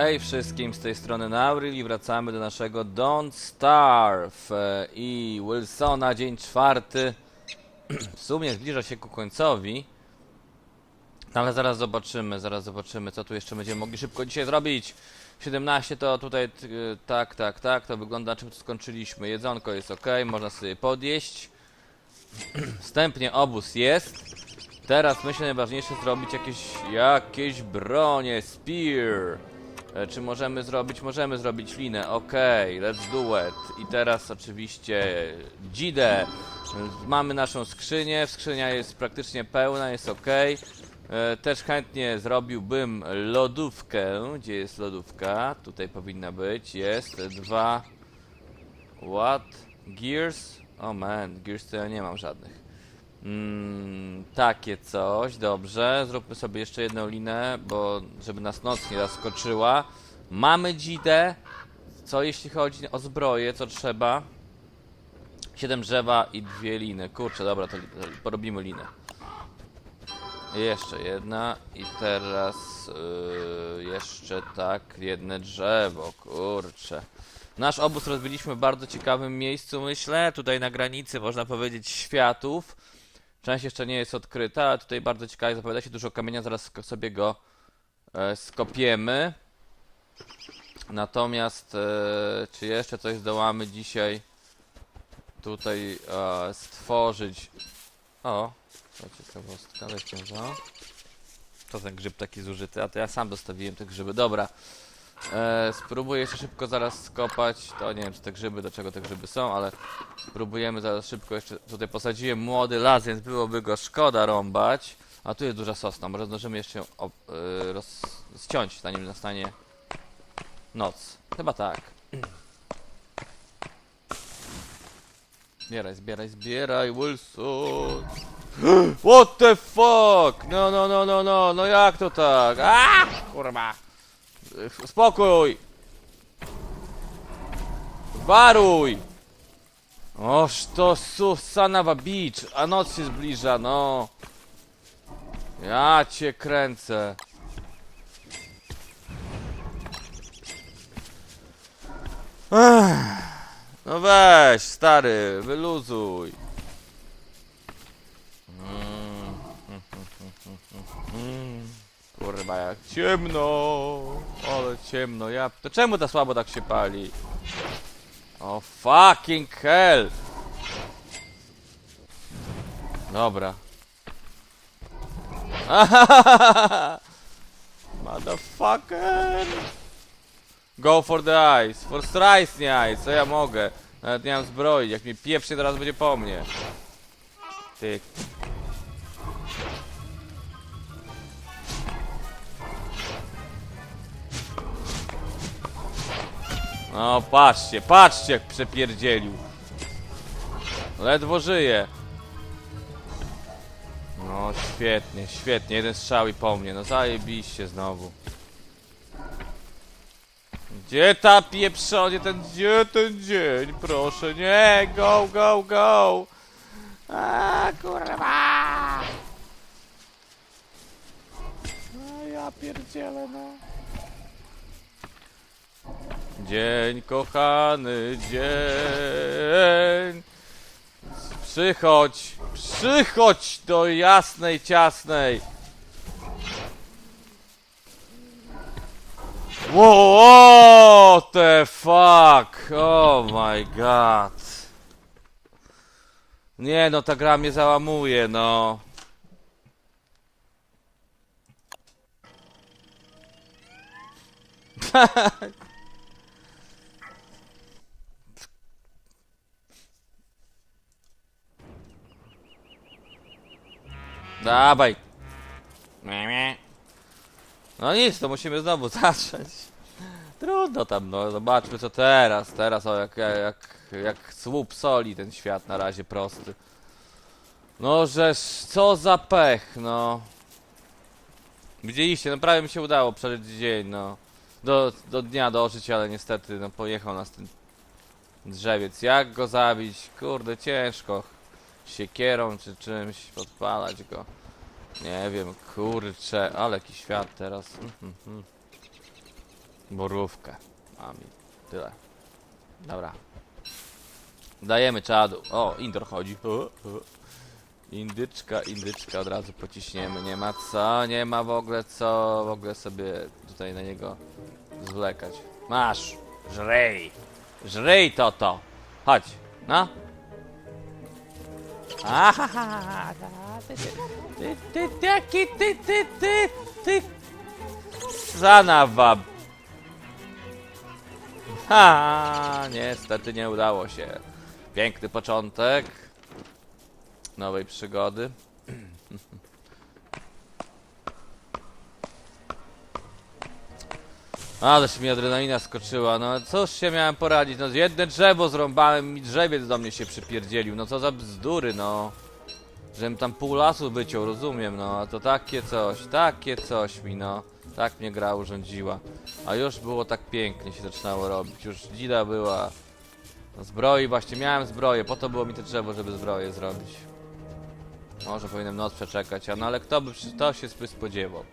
Hej wszystkim, z tej strony Nauril i wracamy do naszego Don't Starve e, i Wilsona, dzień czwarty. W sumie zbliża się ku końcowi. No Ale zaraz zobaczymy, zaraz zobaczymy, co tu jeszcze będziemy mogli szybko dzisiaj zrobić. 17 to tutaj, y, tak, tak, tak, to wygląda, czym tu skończyliśmy. Jedzonko jest ok, można sobie podjeść. Wstępnie obóz jest. Teraz myślę najważniejsze zrobić jakieś, jakieś bronie, spear. E, Czy możemy zrobić? Możemy zrobić linę, okej, let's do it. I teraz oczywiście dzidę. Mamy naszą skrzynię, skrzynia jest praktycznie pełna, jest ok. Też chętnie zrobiłbym lodówkę. Gdzie jest lodówka? Tutaj powinna być, jest. Dwa... What? Gears? Oh man, gears to ja nie mam żadnych. Mm, takie coś, dobrze. Zróbmy sobie jeszcze jedną linę, bo żeby nas noc nie zaskoczyła. Mamy dzidę. Co jeśli chodzi o zbroję, co trzeba? Siedem drzewa i dwie liny. Kurczę, dobra, to li- porobimy linę. Jeszcze jedna i teraz yy, jeszcze tak, jedno drzewo, kurczę. Nasz obóz rozbiliśmy w bardzo ciekawym miejscu, myślę, tutaj na granicy, można powiedzieć, światów. Część jeszcze nie jest odkryta, ale tutaj bardzo ciekawie zapowiada się dużo kamienia, zaraz sobie go e, skopiemy. Natomiast, e, czy jeszcze coś zdołamy dzisiaj tutaj e, stworzyć? O, to ciekawostka, weźcie to. To ten grzyb taki zużyty, a to ja sam dostawiłem te grzyby. Dobra. E, spróbuję jeszcze szybko zaraz skopać. To nie wiem, czy te grzyby, do czego te grzyby są, ale spróbujemy zaraz szybko jeszcze. Tutaj posadziłem młody las, więc byłoby go szkoda rąbać. A tu jest duża sosna, może zdążymy jeszcze ją op, e, roz, ściąć, zanim nastanie noc. Chyba tak. Zbieraj, zbieraj, zbieraj, Wilson. What the fuck? No, no, no, no, no, no jak to tak? A, kurwa. Y, Spokój! Waruj! Oż to Susanawa Beach, a noc się zbliża, no. Ja cię kręcę. Ech. No weź, stary, wyluzuj. Mm. Mm. Kurwa, jak ciemno. Ale ciemno, ja... To czemu ta słabo tak się pali? O fucking hell! Dobra. Motherfucker! Go for the eyes. For strikes, nie eyes. Co ja mogę? Nawet nie mam zbroi. Jak mi pieprzy, teraz będzie po mnie. Ty. No, patrzcie, patrzcie, jak przepierdzielił. Ledwo żyje. No, świetnie, świetnie. Jeden strzał i po mnie. No, zajebiście znowu. Gdzie ta pieprzonie, ten, gdzie ten dzień? Proszę, nie, go, go, go! A, kurwa! A, ja pierdzielę, no. Dzień, kochany dzień. Przychodź, przychodź do jasnej, ciasnej. Wow, the fuck? Oh my god. Nie no, ta gra mnie załamuje, no. Dawaj. No nic, to musimy znowu zacząć. Trudno tam, no zobaczmy co teraz. Teraz o jak, jak, jak słup soli ten świat na razie prosty. No żeż, co za pech, no. Widzieliście, no prawie mi się udało przeżyć dzień, no. Do, do dnia dożyć, ale niestety, no pojechał nas ten drzewiec. Jak go zabić? Kurde, ciężko. Siekierą czy czymś podpalać go. Nie wiem, kurczę, ale jaki świat teraz. Mhm, mhm. Borówkę. Mam i tyle. Dobra. Dajemy czadu. O, Indor chodzi. Indyczka, indyczka od razu pociśniemy. Nie ma co, nie ma w ogóle co w ogóle sobie tutaj na niego zwlekać. Masz! Żrej! Żrej to to! Chodź, no! Ahaha! Ty, ty, ty, taki, ty, ty, ty, ty! Zanawa! Ha! Niestety nie udało się. Piękny początek nowej przygody. Ależ mi adrenalina skoczyła, no cóż się miałem poradzić, no jedne drzewo zrąbałem i drzewiec do mnie się przypierdzielił, no co za bzdury, no. Żebym tam pół lasu wyciął, rozumiem, no, a to takie coś, takie coś mi, no. Tak mnie gra urządziła. A już było tak pięknie się zaczynało robić, już dzida była. No, zbroi, właśnie miałem zbroję, po to było mi to drzewo, żeby zbroję zrobić. Może powinienem noc przeczekać, a no ale kto by kto się spodziewał,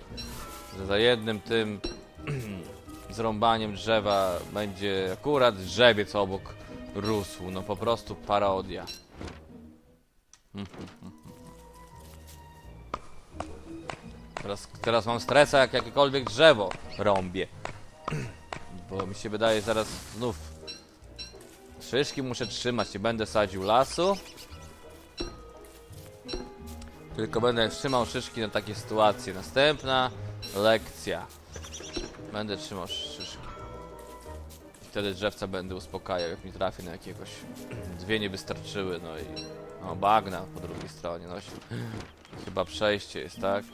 że za jednym tym zrąbaniem drzewa będzie akurat drzewiec obok rósł. No po prostu parodia. Teraz, teraz mam stresa jak jakiekolwiek drzewo rąbię. Bo mi się wydaje zaraz znów szyszki muszę trzymać, nie będę sadził lasu. Tylko będę trzymał szyszki na takie sytuacje. Następna lekcja. Będę trzymał szyszki. I wtedy drzewca będę uspokajał, jak mi trafię na jakiegoś. Dwie nie wystarczyły, no i. O, bagna po drugiej stronie. No, chyba przejście jest, tak?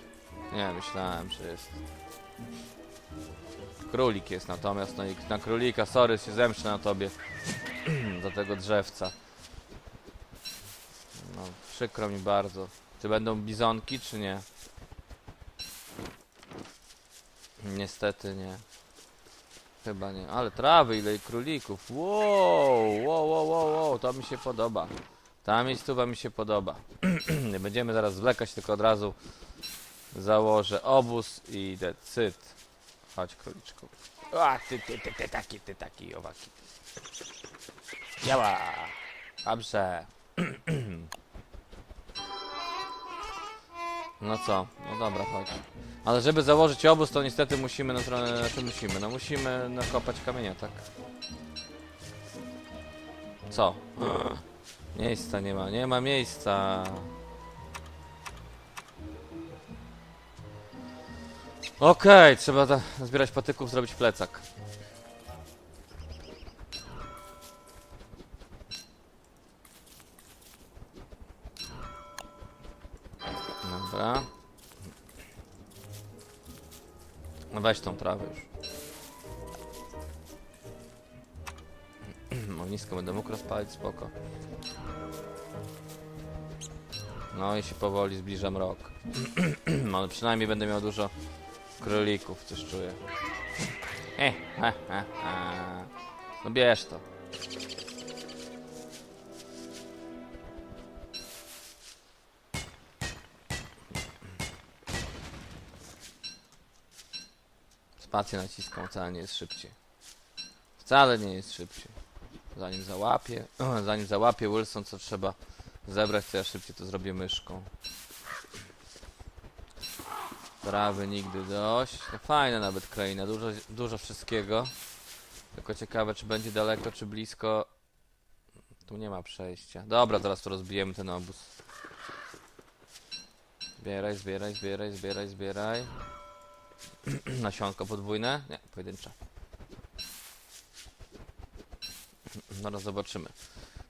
Nie, myślałem, że jest. Królik jest natomiast, no i na królika, sorry, się zemszczę na tobie. Do tego drzewca. No, przykro mi bardzo. Czy będą bizonki, czy nie? Niestety nie. Chyba nie. Ale trawy, ile i królików. Wow, wow, wow, wow, wow, to mi się podoba. Ta miejscowa mi się podoba. nie będziemy zaraz zwlekać, tylko od razu założę obóz i decyd. Chodź, króliczku. A, ty, ty, ty, ty, taki, ty, taki, owaki. Działa. Dobrze. No co? No dobra, chodź. Ale żeby założyć obóz, to niestety musimy na stronę, znaczy musimy, no musimy nakopać kamienia, tak? Co? Miejsca nie ma, nie ma miejsca. Okej, trzeba za- zbierać patyków, zrobić plecak. Weź tą trawę już. Ognisko będę mógł rozpalić, spoko. No i się powoli zbliża mrok. Ale przynajmniej będę miał dużo królików, coś czuję. E, he, he. No bierz to. Spację naciskam, wcale nie jest szybciej. Wcale nie jest szybciej. Zanim załapię, zanim załapię Wilson, co trzeba zebrać, to ja szybciej to zrobię myszką. Trawy nigdy dość. No fajne nawet kraina, dużo, dużo wszystkiego. Tylko ciekawe, czy będzie daleko, czy blisko. Tu nie ma przejścia. Dobra, teraz to rozbijemy ten obóz. Zbieraj, zbieraj, zbieraj, zbieraj, zbieraj. Nasionko podwójne? Nie, pojedyncze. Zaraz zobaczymy.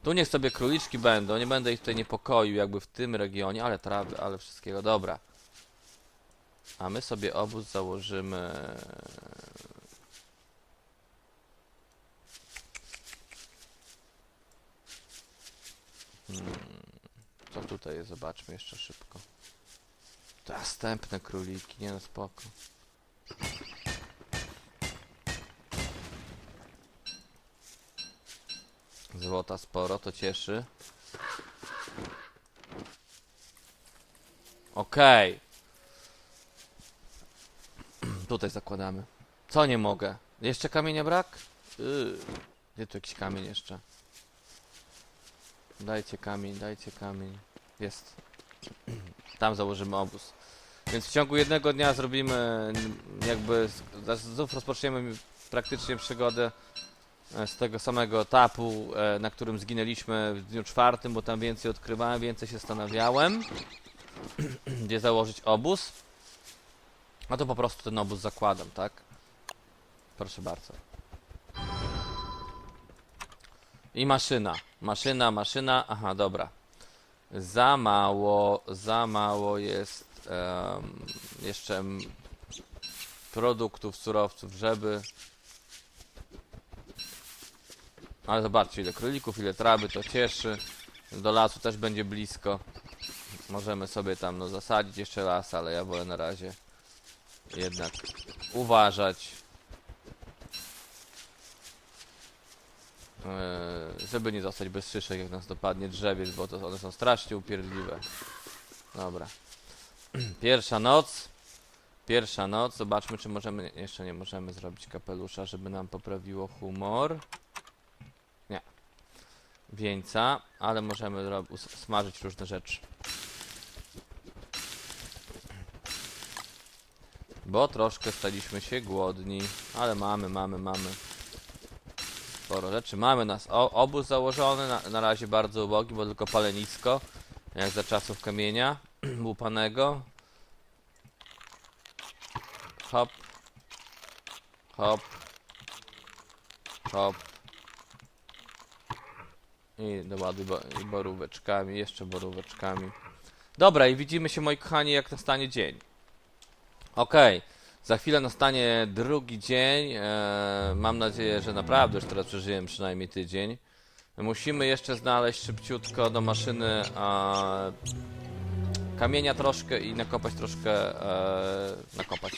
Tu niech sobie króliczki będą, nie będę ich tutaj niepokoił jakby w tym regionie, ale trawy, ale wszystkiego, dobra. A my sobie obóz założymy... Hmm, co tutaj jest? Zobaczmy jeszcze szybko. Następne króliki, nie no spoko. Złota sporo, to cieszy. Okej. Tutaj zakładamy. Co nie mogę? Jeszcze kamienia brak? Yy. Gdzie tu jakiś kamień jeszcze? Dajcie kamień, dajcie kamień. Jest. Tam założymy obóz. Więc w ciągu jednego dnia zrobimy n- jakby znów rozpoczniemy praktycznie przygodę e, z tego samego etapu, e, na którym zginęliśmy w dniu czwartym, bo tam więcej odkrywałem, więcej się zastanawiałem, gdzie założyć obóz. No to po prostu ten obóz zakładam, tak? Proszę bardzo. I maszyna. Maszyna, maszyna. Aha, dobra. Za mało, za mało jest jeszcze produktów, surowców, żeby... Ale zobaczcie ile królików, ile trawy, to cieszy. Do lasu też będzie blisko. Możemy sobie tam no, zasadzić jeszcze las, ale ja wolę na razie jednak uważać. Eee, żeby nie zostać bez szyszek, jak nas dopadnie drzewiec, bo to one są strasznie upierdliwe. Dobra. Pierwsza noc. Pierwsza noc. Zobaczmy, czy możemy. Jeszcze nie możemy zrobić kapelusza, żeby nam poprawiło humor. Nie. Wieńca, ale możemy smażyć różne rzeczy. Bo troszkę staliśmy się głodni, ale mamy, mamy, mamy sporo rzeczy. Mamy nas o, obóz założony, na, na razie bardzo ubogi, bo tylko palenisko, jak za czasów kamienia łupanego. Hop. Hop. Hop. I doładuj bo, boróweczkami, jeszcze boróweczkami. Dobra, i widzimy się moi kochani, jak nastanie dzień. Okej. Za chwilę nastanie drugi dzień. E, mam nadzieję, że naprawdę już teraz przeżyjemy przynajmniej tydzień. Musimy jeszcze znaleźć szybciutko do maszyny e, kamienia troszkę i nakopać troszkę. E, nakopać.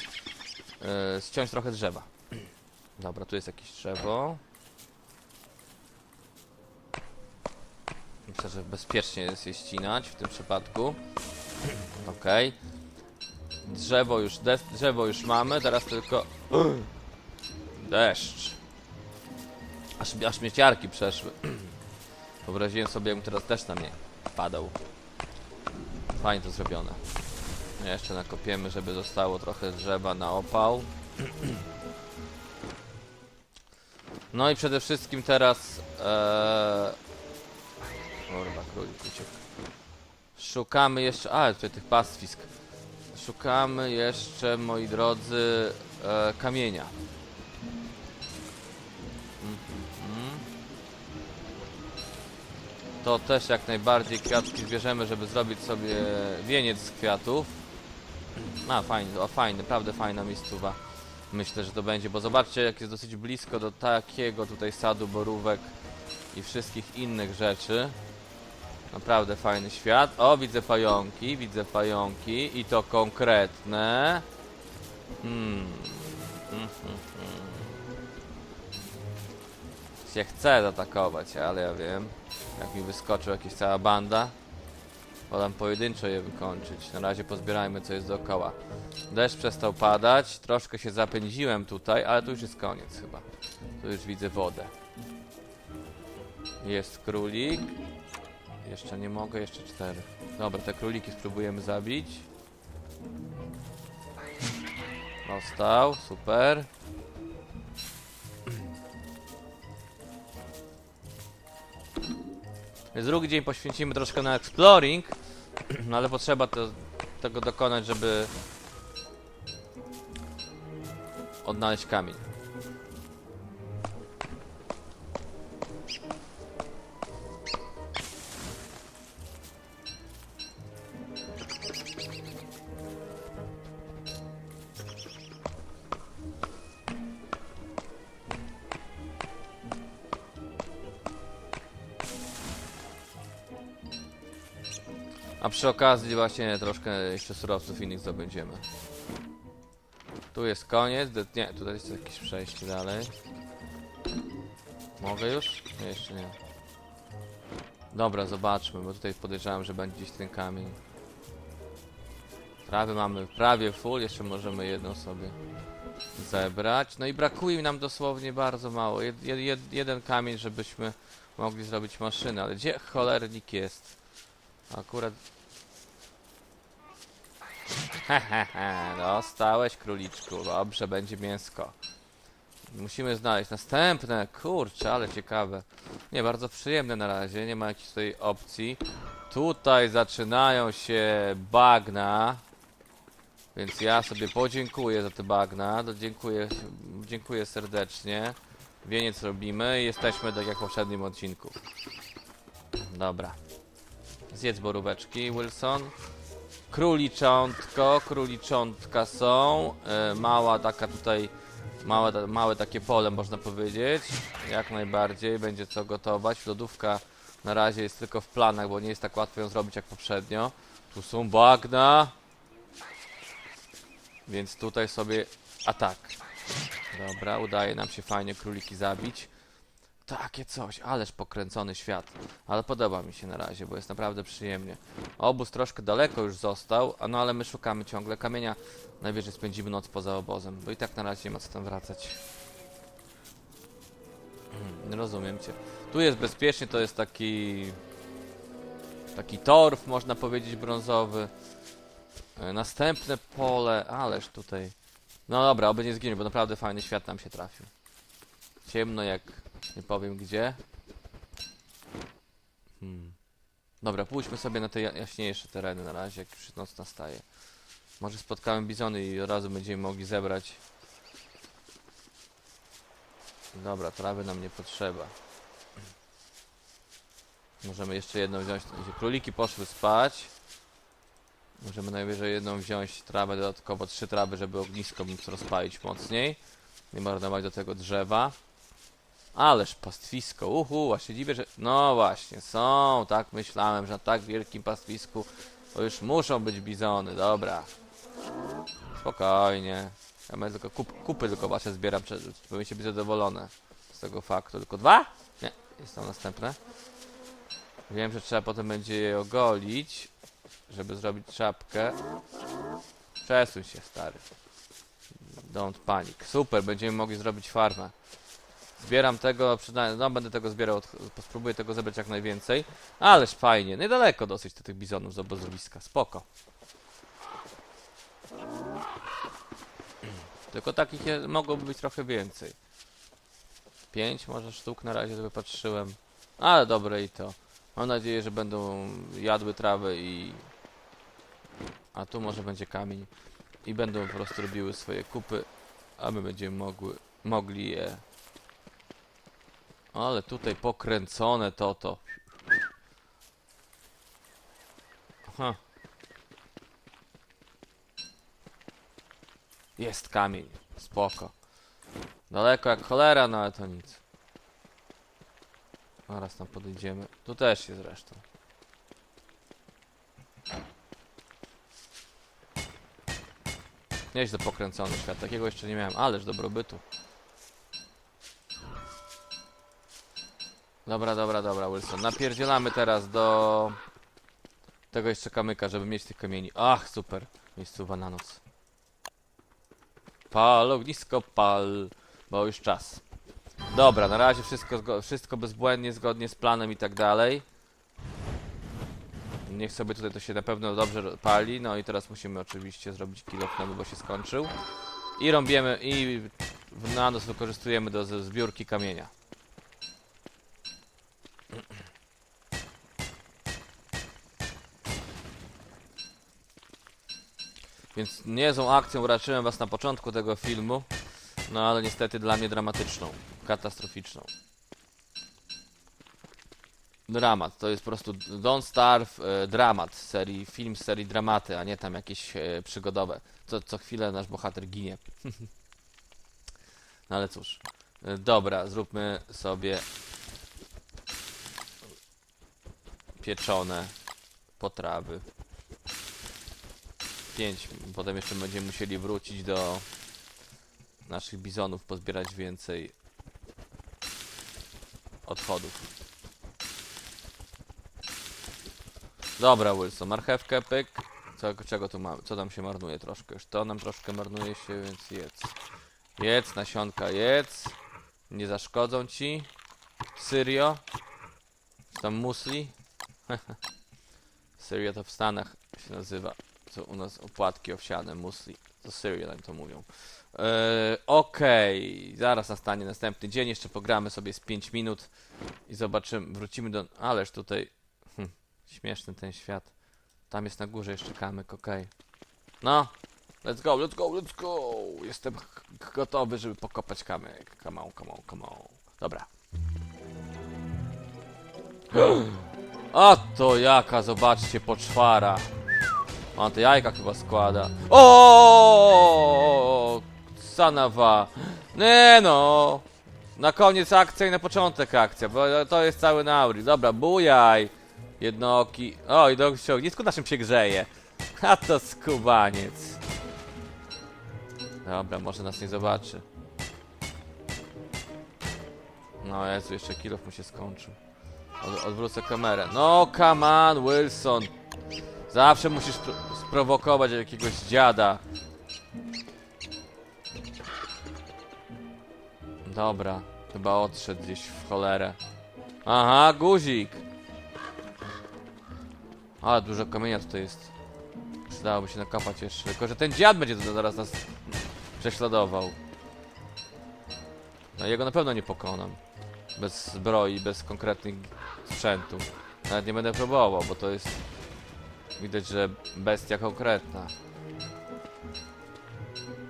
E, ściąć trochę drzewa. Dobra, tu jest jakieś drzewo. Myślę, że bezpiecznie jest je ścinać w tym przypadku. Okej. Drzewo już, drzewo już mamy, teraz tylko... Deszcz. Aż, aż mnie ciarki przeszły. Wyobraziłem sobie, jakby teraz deszcz na mnie padał. Fajnie to zrobione. Jeszcze nakopiemy, żeby zostało trochę drzewa na opał. No i przede wszystkim teraz... Ee... Kurwa, królik uciekł. Szukamy jeszcze... A, tutaj tych pastwisk. Szukamy jeszcze, moi drodzy, e, kamienia. To też jak najbardziej kwiatki zbierzemy, żeby zrobić sobie wieniec z kwiatów. A, fajny, o fajny, naprawdę fajna miejscowa. Myślę, że to będzie, bo zobaczcie, jak jest dosyć blisko do takiego tutaj sadu borówek i wszystkich innych rzeczy. Naprawdę fajny świat. O, widzę pająki, widzę pająki i to konkretne. Hmm. Hmm, hmm, hmm. Chce zaatakować, ale ja wiem. Jak mi wyskoczył jakaś cała banda. Podam pojedynczo je wykończyć. Na razie pozbierajmy co jest dookoła. Deszcz przestał padać, troszkę się zapędziłem tutaj, ale tu już jest koniec chyba. Tu już widzę wodę. Jest królik. Jeszcze nie mogę, jeszcze cztery. Dobra, te króliki spróbujemy zabić. Dostał, super. Więc drugi dzień poświęcimy troszkę na exploring, no ale potrzeba to, tego dokonać, żeby odnaleźć kamień. A przy okazji właśnie troszkę jeszcze surowców innych zdobędziemy. Tu jest koniec. Nie, tutaj jest jakieś przejście dalej. Mogę już? Nie, jeszcze nie. Dobra, zobaczmy, bo tutaj podejrzewam, że będzie gdzieś ten kamień. Trawy mamy prawie full, jeszcze możemy jedną sobie zebrać. No i brakuje nam dosłownie bardzo mało. Jed, jed, jeden kamień, żebyśmy mogli zrobić maszynę, ale gdzie cholernik jest? Akurat... Hehehe, dostałeś króliczku, dobrze, będzie mięsko. Musimy znaleźć następne, kurczę, ale ciekawe. Nie, bardzo przyjemne na razie, nie ma jakiejś tutaj opcji. Tutaj zaczynają się bagna. Więc ja sobie podziękuję za te bagna. To dziękuję, dziękuję serdecznie. Wieniec robimy i jesteśmy tak jak w poprzednim odcinku. Dobra. Zjedz boróweczki, Wilson. Króliczątko, króliczątka są. E, mała taka tutaj, małe, małe takie pole można powiedzieć. Jak najbardziej, będzie co gotować. Lodówka na razie jest tylko w planach, bo nie jest tak łatwo ją zrobić jak poprzednio. Tu są bagna. Więc tutaj sobie atak. Dobra, udaje nam się fajnie króliki zabić. Takie coś, ależ pokręcony świat. Ale podoba mi się na razie, bo jest naprawdę przyjemnie. Obóz troszkę daleko już został, a no ale my szukamy ciągle kamienia. Najwyżej spędzimy noc poza obozem, bo i tak na razie nie ma co tam wracać. Hmm, Rozumiem cię. Tu jest bezpiecznie, to jest taki... Taki torf, można powiedzieć, brązowy. E, Następne pole, ależ tutaj. No dobra, oby nie zginie, bo naprawdę fajny świat nam się trafił. Ciemno jak nie powiem gdzie. Hmm. Dobra, pójdźmy sobie na te ja- jaśniejsze tereny na razie, jak już noc nastaje. Może spotkamy bizony i od razu będziemy mogli zebrać. Dobra, trawy nam nie potrzeba. Możemy jeszcze jedną wziąć. Króliki poszły spać. Możemy najwyżej jedną wziąć trawę, dodatkowo trzy trawy, żeby ognisko móc rozpalić mocniej. Nie marnować do tego drzewa. Ależ pastwisko, uhu, się dziwię, że... No właśnie, są, tak myślałem, że na tak wielkim pastwisku to już muszą być bizony, dobra. Spokojnie. Ja będę tylko kup, kupy tylko wasze zbieram, powinniście być zadowolone z tego faktu. Tylko dwa? Nie, jest tam następne. Wiem, że trzeba potem będzie je ogolić, żeby zrobić czapkę. Przesuń się, stary. Don't panic. Super, będziemy mogli zrobić farmę. Zbieram tego, no będę tego zbierał, spróbuję tego zebrać jak najwięcej. Ależ fajnie, niedaleko dosyć do tych bizonów z obozowiska, spoko. Tylko takich mogłoby być trochę więcej. Pięć może sztuk na razie wypatrzyłem. Ale dobre i to. Mam nadzieję, że będą jadły trawę i... A tu może będzie kamień. I będą po prostu robiły swoje kupy, a my będziemy mogły, mogli je... Ale tutaj pokręcone to to. Aha. Jest kamień. Spoko. Daleko jak cholera, no ale to nic. Zaraz tam podejdziemy. Tu też jest zresztą. Nieźle pokręcony świat. Takiego jeszcze nie miałem. Ależ dobrobytu. Dobra, dobra, dobra, Wilson. Napierdzielamy teraz do tego jeszcze kamyka, żeby mieć tych kamieni. Ach, super. Miejscowa na. Pal, ognisko, pal. Bo już czas. Dobra, na razie wszystko, wszystko bezbłędnie, zgodnie z planem i tak dalej. Niech sobie tutaj to się na pewno dobrze pali. No i teraz musimy oczywiście zrobić kilo nowy, bo się skończył. I rąbiemy, i w- na noc wykorzystujemy do zbiórki kamienia. Więc niezłą akcją raczyłem was na początku tego filmu, no ale niestety dla mnie dramatyczną, katastroficzną. Dramat, to jest po prostu Don't Starve e, dramat serii, film z serii dramaty, a nie tam jakieś e, przygodowe. Co, co chwilę nasz bohater ginie. no ale cóż. E, dobra, zróbmy sobie pieczone potrawy. 5. Potem jeszcze będziemy musieli wrócić do naszych bizonów, pozbierać więcej odchodów. Dobra, Wilson, marchewkę, pyk. Co, czego tu mamy? Co tam się marnuje troszkę? Już to nam troszkę marnuje się, więc jedz. Jedz, nasionka, jedz. Nie zaszkodzą ci. Syrio. Tam musli? Syria to w Stanach się nazywa. Co u nas opłatki owsiane, musli. To Syria nam to mówią. Eee, Okej, zaraz nastanie następny dzień. Jeszcze pogramy sobie z 5 minut i zobaczymy. Wrócimy do. Ależ tutaj. Hm, śmieszny ten świat. Tam jest na górze jeszcze kamyk, okej. No, let's go, let's go, let's go. Jestem gotowy, żeby pokopać kamyk. Come on, come on, come on. Dobra. A to jaka, zobaczcie, poczwara. On te jajka chyba składa. O, Sanawa. Nie no. Na koniec akcja i na początek akcja, bo to jest cały nauri. Dobra, bujaj. Jednooki. O, i do ściągnisku naszym się grzeje. A to skubaniec. Dobra, może nas nie zobaczy. No Jezu, jeszcze kilof mu się skończył. Od, odwrócę kamerę. No, come on, Wilson. Zawsze musisz spro sprowokować jakiegoś dziada. Dobra, chyba odszedł gdzieś w cholerę. Aha, guzik. Ale dużo kamienia tutaj jest. Przydałoby się nakopać jeszcze. Tylko, że ten dziad będzie zaraz nas prześladował. No jego na pewno nie pokonam. Bez zbroi, bez konkretnych sprzętów. Nawet nie będę próbował, bo to jest... Widać, że bestia konkretna.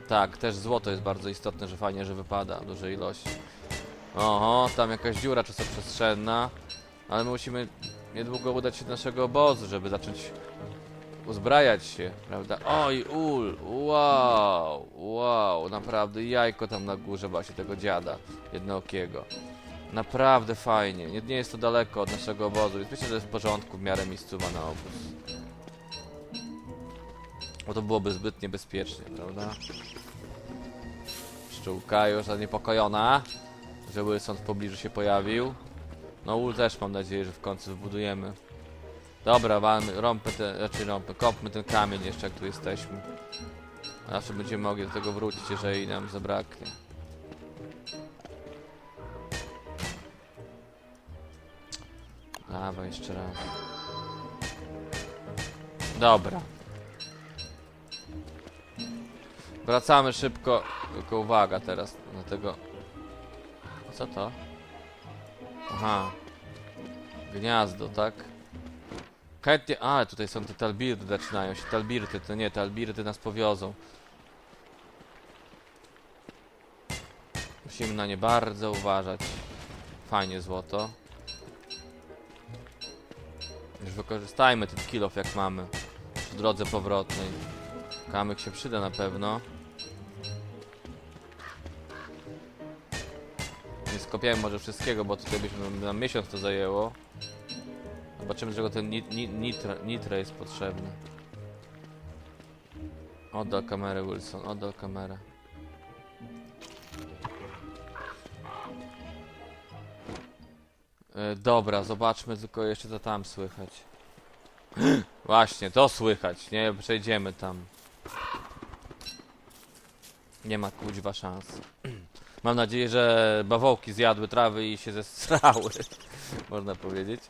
Tak, też złoto jest bardzo istotne, że fajnie, że wypada w dużej ilości. Oho, tam jakaś dziura czasoprzestrzenna. Ale my musimy niedługo udać się do naszego obozu, żeby zacząć uzbrajać się, prawda? Oj, ul, wow, wow, naprawdę jajko tam na górze właśnie tego dziada jednookiego. Naprawdę fajnie, nie, nie jest to daleko od naszego obozu, więc myślę, że jest w porządku w miarę miejscowa na obóz. Bo to byłoby zbyt niebezpiecznie, prawda? Pszczółka już zaniepokojona, że Wilson w pobliżu się pojawił. No ul też mam nadzieję, że w końcu zbudujemy. Dobra, walmy, rąbmy ten, raczej rąbmy, kopmy ten kamień jeszcze, jak tu jesteśmy. Zawsze będziemy mogli do tego wrócić, jeżeli nam zabraknie. Dawaj, jeszcze raz. Dobra. Wracamy szybko, tylko uwaga teraz na tego... Co to? Aha. Gniazdo, tak? Chętnie... A, tutaj są te talbirdy zaczynają się. Talbirdy, to nie, talbirdy nas powiozą. Musimy na nie bardzo uważać. Fajnie złoto. Już wykorzystajmy ten kilof jak mamy. W drodze powrotnej. Kamyk się przyda na pewno. Skopiałem może wszystkiego, bo tutaj byśmy nam miesiąc to zajęło. Zobaczymy, czego ten nit, nit, nitro, nitro jest potrzebny. Oddal kamerę, Wilson, oddal kamerę. E, dobra, zobaczmy tylko jeszcze co tam słychać. Właśnie, to słychać, nie? Przejdziemy tam. Nie ma kuźwa szans. Mam nadzieję, że bawołki zjadły trawy i się zestrały. Można powiedzieć.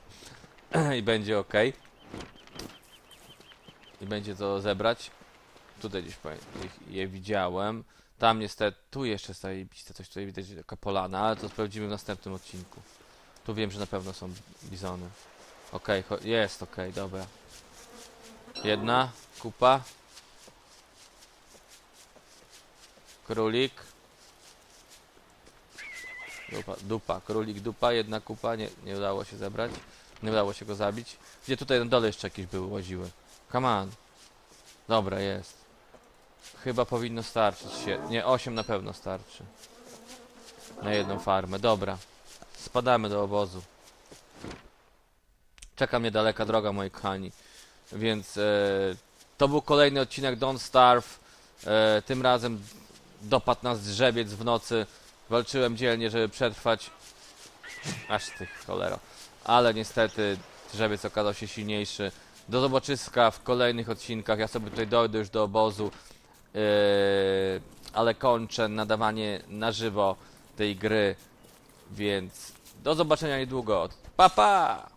I będzie ok. I będzie to zebrać. Tutaj gdzieś je widziałem. Tam niestety, tu jeszcze zajebiste coś tutaj widać, taka polana, ale to sprawdzimy w następnym odcinku. Tu wiem, że na pewno są bizony. Okej, cho- jest okej, dobra. Jedna kupa. Królik. Dupa, dupa, królik, dupa, jedna kupa, nie, nie udało się zebrać. Nie udało się go zabić. Gdzie tutaj na dole jeszcze jakieś były, łaziły. Come on. Dobra, jest. Chyba powinno starczyć się. Nie, 8 na pewno starczy. Na jedną farmę, dobra. Spadamy do obozu. Czeka mnie daleka droga, moi kochani. Więc e, to był kolejny odcinek Don't Starve. E, tym razem dopadł nas drzewiec w nocy. Walczyłem dzielnie, żeby przetrwać. Aż tych cholero. Ale niestety drzewiec okazał się silniejszy. Do zobaczyska w kolejnych odcinkach. Ja sobie tutaj dojdę już do obozu. Yy, ale kończę nadawanie na żywo tej gry, więc do zobaczenia niedługo. Pa pa!